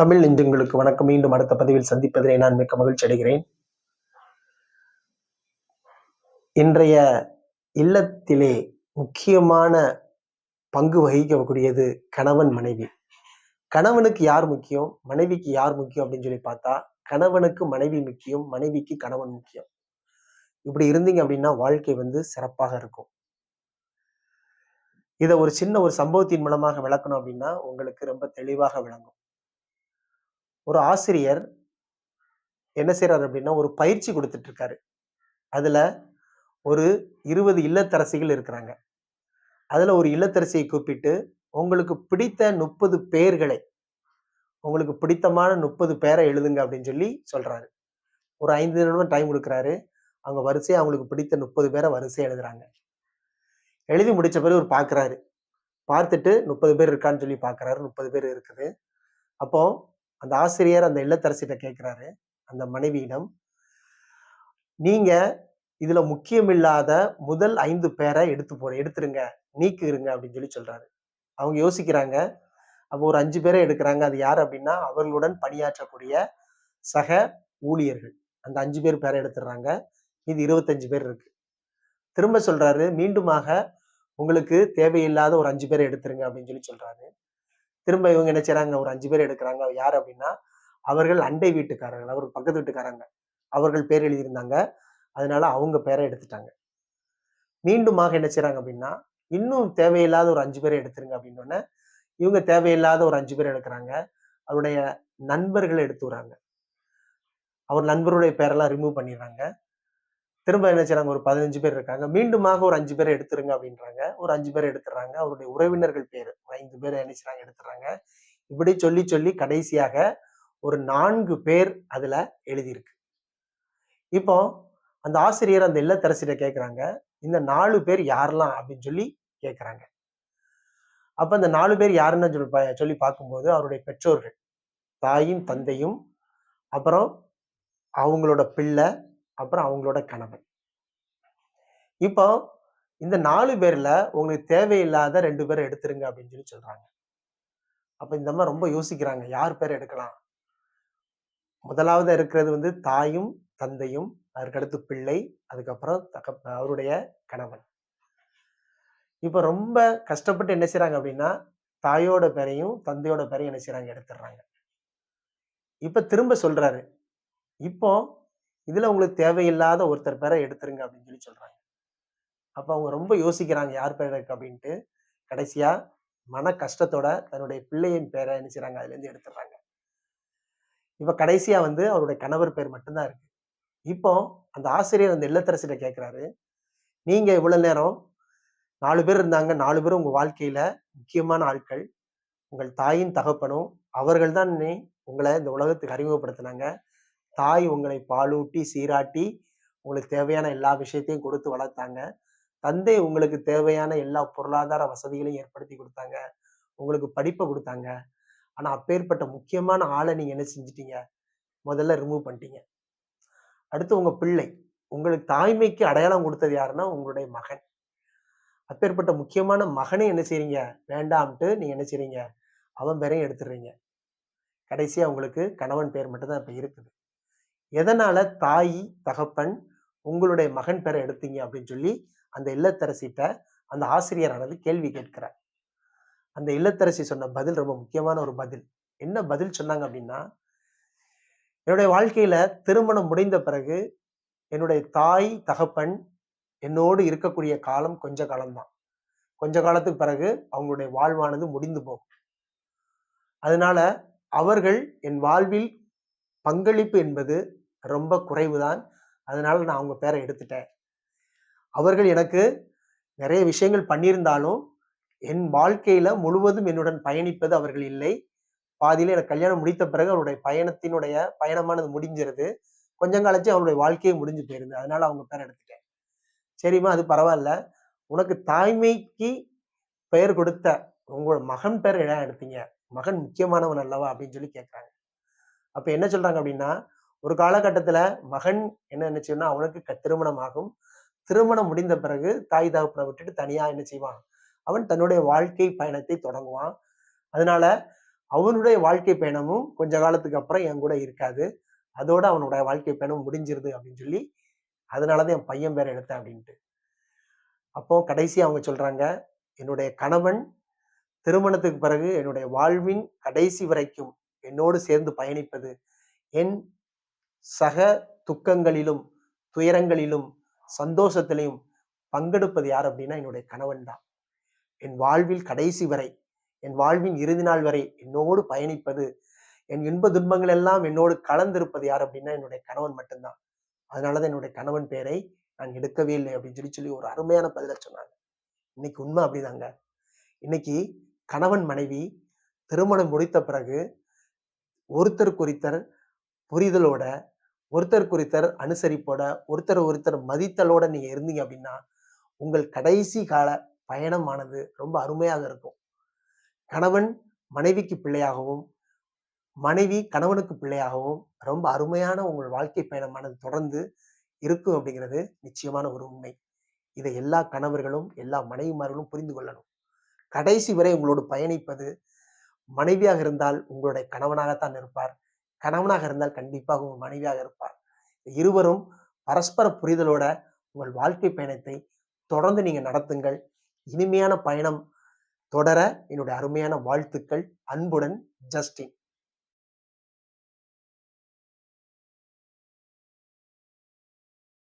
தமிழ் நெஞ்சங்களுக்கு வணக்கம். மீண்டும் அடுத்த பதிவில் சந்திப்பதிலே நான் மிக்க மகிழ்ச்சி அடைகிறேன். இன்றைய இல்லத்திலே முக்கியமான பங்கு வகிக்கக்கூடியது கணவன் மனைவி. கணவனுக்கு யார் முக்கியம்? மனைவிக்கு யார் முக்கியம் அப்படின்னு சொல்லி பார்த்தா கணவனுக்கு மனைவி முக்கியம் மனைவிக்கு கணவன் முக்கியம். இப்படி இருந்தீங்க அப்படின்னா வாழ்க்கை வந்து சிறப்பாக இருக்கும். இதை ஒரு சின்ன ஒரு சம்பவத்தின் மூலமாக விளக்கணும் அப்படின்னா உங்களுக்கு ரொம்ப தெளிவாக விளங்கும். ஒரு ஆசிரியர் என்ன செய்கிறார் அப்படின்னா ஒரு பயிற்சி கொடுத்துட்டு இருக்காரு ஒரு இருபது இல்லத்தரசிகள் இருக்கிறாங்க. அதில் ஒரு இல்லத்தரசியை கூப்பிட்டு உங்களுக்கு பிடித்த முப்பது பேர்களை உங்களுக்கு பிடித்தமான முப்பது பேரை எழுதுங்க அப்படின்னு சொல்லி சொல்கிறாரு ஒரு ஐந்து நிமிடம் டைம் கொடுக்குறாரு. அவங்க வரிசையை அவங்களுக்கு பிடித்த முப்பது பேரை வரிசையாக எழுதுறாங்க. எழுதி முடித்த பிறகு ஒரு பார்க்குறாரு பார்த்துட்டு முப்பது பேர் இருக்கான்னு சொல்லி பார்க்குறாரு முப்பது பேர் இருக்குது. அப்போது அந்த ஆசிரியர் அந்த இல்லத்தரசிட்ட கேட்குறாரு அந்த மனைவியிடம். நீங்க இதுல முக்கியமில்லாத முதல் ஐந்து பேரை எடுத்து போ எடுத்துருங்க நீக்கிருங்க அப்படின்னு சொல்லி சொல்றாரு. அவங்க யோசிக்கிறாங்க அப்போ ஒரு அஞ்சு பேரை எடுக்கிறாங்க. அது யார் அப்படின்னா அவர்களுடன் பணியாற்றக்கூடிய சக ஊழியர்கள். அந்த அஞ்சு பேர் பேரை எடுத்துடுறாங்க. இது இருபத்தஞ்சு பேர் இருக்கு. திரும்ப சொல்றாரு மீண்டுமாக உங்களுக்கு தேவையில்லாத ஒரு அஞ்சு பேரை எடுத்துருங்க அப்படின்னு சொல்லி சொல்றாரு. திரும்ப இவங்க என்ன செய்றாங்க? ஒரு அஞ்சு பேர் எடுக்கிறாங்க. யார் அப்படின்னா அவர்கள் அண்டை வீட்டுக்காரர்கள். அவர் பக்கத்து வீட்டுக்காரங்க. அவர்கள் பேர் எழுதியிருந்தாங்க. அதனால அவங்க பேரை எடுத்துட்டாங்க. மீண்டுமாக என்ன செய்யறாங்க அப்படின்னா இன்னும் தேவையில்லாத ஒரு அஞ்சு பேரை எடுத்துருங்க அப்படின்னு இவங்க தேவையில்லாத ஒரு அஞ்சு பேர் எடுக்கிறாங்க. அவருடைய நண்பர்களை எடுத்து வராங்க அவர் நண்பருடைய பேரெல்லாம் ரிமூவ் பண்ணிடுறாங்க. திரும்ப என்ன செய்யறாங்க ஒரு பதினஞ்சு பேர் இருக்காங்க. மீண்டுமாக ஒரு அஞ்சு பேரை எடுத்துருங்க அப்படின்றாங்க. ஒரு அஞ்சு பேர் எடுத்துறாங்க அவருடைய உறவினர்கள் பேர். ஐந்து பேர் என்ன செய்றாங்க? எடுத்துறாங்க. இப்படி சொல்லி சொல்லி கடைசியாக ஒரு நான்கு பேர் அதுல எழுதியிருக்கு. இப்போ அந்த ஆசிரியர் அந்த இல்லத்தரசிட்ட கேட்குறாங்க இந்த நாலு பேர் யாரெல்லாம் அப்படின்னு சொல்லி கேட்குறாங்க அப்ப அந்த நாலு பேர் யாருன்னு சொல்லி சொல்லி பார்க்கும்போது அவருடைய பெற்றோர்கள் தாயும் தந்தையும் அப்புறம் அவங்களோட பிள்ளை அப்புறம் அவங்களோட கணவன். இப்போ இந்த நாலு பேர்ல உங்களுக்கு தேவையில்லாத ரெண்டு பேரை எடுத்துருங்க அப்படின்னு சொல்லி சொல்றாங்க. அப்ப இந்த மாதிரி ரொம்ப யோசிக்கிறாங்க யார் பேர் எடுக்கலாம்? முதலாவது இருக்கிறது வந்து தாயும் தந்தையும் அதற்கடுத்து பிள்ளை அதுக்கப்புறம் தக அவருடைய கணவன். இப்ப ரொம்ப கஷ்டப்பட்டு என்ன செய்யறாங்க அப்படின்னா தாயோட பேரையும் தந்தையோட பேரையும் என்ன செய்யறாங்க எடுத்துடுறாங்க. இப்ப திரும்ப சொல்றாரு இப்போ இதுல உங்களுக்கு தேவையில்லாத ஒருத்தர் பேரை எடுத்துருங்க அப்படின்னு சொல்லி சொல்றாங்க. அப்போ அவங்க ரொம்ப யோசிக்கிறாங்க யார் பேர் இருக்கு? அப்படின்ட்டு. கடைசியா மன கஷ்டத்தோட தன்னுடைய பிள்ளையின் பேரை என்ன செய்றாங்க? அதுல இருந்து எடுத்துடுறாங்க. இப்ப கடைசியா வந்து அவருடைய கணவர் பேர் மட்டும்தான் இருக்கு. இப்போ அந்த ஆசிரியர் அந்த இல்லத்தரசிட்ட கேட்கிறாரு நீங்க இவ்வளவு நேரம் நாலு பேர் இருந்தாங்க நாலு பேரும் உங்க வாழ்க்கையில முக்கியமான ஆட்கள். உங்கள் தாயின் தகப்பனும் அவர்கள் தான் உங்களை இந்த உலகத்துக்கு அறிமுகப்படுத்தினாங்க. தாய் உங்களை பாலூட்டி சீராட்டி உங்களுக்கு தேவையான எல்லா விஷயத்தையும் கொடுத்து வளர்த்தாங்க. தந்தை உங்களுக்கு தேவையான எல்லா பொருளாதார வசதிகளையும் ஏற்படுத்தி கொடுத்தாங்க. உங்களுக்கு படிப்பை கொடுத்தாங்க. ஆனா அப்பேற்பட்ட முக்கியமான ஆளை நீங்க என்ன செஞ்சிட்டீங்க? முதல்ல ரிமூவ் பண்ணிட்டீங்க. அடுத்து உங்க பிள்ளை. உங்களுக்கு தாய்மைக்கு அடையாளம் கொடுத்தது யாருன்னா உங்களுடைய மகன். அப்பேற்பட்ட முக்கியமான மகனை என்ன செய்றீங்க? வேண்டாம்ட்டு நீங்க என்ன செய்றீங்க? அவன் பேரையும் எடுத்துடுறீங்க. கடைசியா உங்களுக்கு கணவன் பேர் மட்டும்தான் இப்ப இருக்குது. எதனால தாய் தகப்பன் உங்களுடைய மகன் பேரை எடுத்தீங்க அப்படின்னு சொல்லி அந்த இல்லத்தரசிட்ட அந்த ஆசிரியரானது கேள்வி கேட்கிறார். அந்த இல்லத்தரசி சொன்ன பதில் ரொம்ப முக்கியமான ஒரு பதில். என்ன பதில் சொன்னாங்க அப்படின்னா என்னுடைய வாழ்க்கையில திருமணம் முடிந்த பிறகு என்னுடைய தாய் தகப்பன் என்னோடு இருக்கக்கூடிய காலம் கொஞ்ச காலம்தான். கொஞ்ச காலத்துக்கு பிறகு அவங்களுடைய வாழ்வானது முடிந்து போகும். அதனால அவர்கள் என் வாழ்வில் பங்களிப்பு என்பது ரொம்ப குறைவுதான். அதனால நான் அவங்க பேரை எடுத்துட்டேன். அவர்கள் எனக்கு நிறைய விஷயங்கள் பண்ணியிருந்தாலும் என் வாழ்க்கையில முழுவதும் என்னுடன் பயணிப்பது அவர்கள் இல்லை. பாதியில எனக்கு கல்யாணம் முடித்த பிறகு அவருடைய பயணத்தினுடைய பயணமானது முடிஞ்சிருது. கொஞ்சம் காலச்சு அவருடைய வாழ்க்கையே முடிஞ்சு போயிருது. அதனால அவங்க பேரை எடுத்துட்டேன். சரிம்மா அது பரவாயில்ல. உனக்கு தாய்மைக்கு பெயர் கொடுத்த உங்களோட மகன் பேர் என்ன எடுத்தீங்க. மகன் முக்கியமானவன் அல்லவா அப்படின்னு சொல்லி கேட்குறாங்க அப்ப என்ன சொல்றாங்க அப்படின்னா ஒரு காலகட்டத்துல மகன் என்ன நினைச்சுன்னா அவனுக்கு க- திருமணம் ஆகும் திருமணம் முடிந்த பிறகு தாய் தகப்பனை விட்டுட்டு தனியா என்ன செய்வான் அவன் தன்னுடைய வாழ்க்கை பயணத்தை தொடங்குவான் அதனால அவனுடைய வாழ்க்கை பயணமும் கொஞ்ச காலத்துக்கு அப்புறம் என் கூட இருக்காது. அதோட அவனுடைய வாழ்க்கை பயணம் முடிஞ்சிருது அப்படின்னு சொல்லி, அதனால தான் என் பையன் பேரை எடுத்தேன் அப்படின்ட்டு. அப்போ கடைசி அவங்க சொல்றாங்க, என்னுடைய கணவன் திருமணத்துக்கு பிறகு என்னுடைய வாழ்வின் கடைசி வரைக்கும் என்னோடு சேர்ந்து பயணிப்பது, என் சக துக்கங்களிலும், துயரங்களிலும், சந்தோஷத்திலையும் பங்கெடுப்பது யார் அப்படின்னா என்னுடைய கணவன் தான். என் வாழ்வில் கடைசி வரை, என் வாழ்வின் இறுதி நாள் வரை என்னோடு பயணிப்பது, என் இன்ப துன்பங்கள் எல்லாம் என்னோடு கலந்திருப்பது யார் அப்படின்னா என்னுடைய கணவன் மட்டும்தான். அதனால தான் என்னுடைய கணவன் பெயரை நான் எடுக்கவே இல்லை அப்படின்னு சொல்லி சொல்லி ஒரு அருமையான பதில சொன்னாங்க. இன்னைக்கு உண்மை அப்படிதாங்க. இன்னைக்கு கணவன், மனைவி திருமணம் முடித்த பிறகு ஒருத்தருக்கு ஒருத்தர் புரிதலோட, ஒருத்தருக்கு ஒருத்தர் அனுசரிப்போட, ஒருத்தர் ஒருத்தர் மதித்தலோட நீங்க இருந்தீங்க அப்படின்னா, உங்கள் கடைசி கால பயணமானது ரொம்ப அருமையாக இருக்கும். கணவன் மனைவிக்கு பிள்ளையாகவும், மனைவி கணவனுக்கு பிள்ளையாகவும் ரொம்ப அருமையான உங்கள் வாழ்க்கை பயணமானது தொடர்ந்து இருக்கும் அப்படிங்கிறது நிச்சயமான ஒரு உண்மை. இதை எல்லா கணவர்களும், எல்லா மனைவிமார்களும் புரிந்து கொள்ளணும். கடைசி வரை உங்களோடு பயணிப்பது, மனைவியாக இருந்தால் உங்களுடைய கணவனாகத்தான் இருப்பார். கணவனாக இருந்தால் கண்டிப்பாக உங்கள் மனைவியாக இருப்பார். இருவரும் பரஸ்பர புரிதலோட உங்கள் வாழ்க்கை பயணத்தை தொடர்ந்து நீங்கள் நடத்துங்கள். இனிமையான பயணம் தொடர என்னுடைய அருமையான வாழ்த்துக்கள். அன்புடன் ஜஸ்டின்.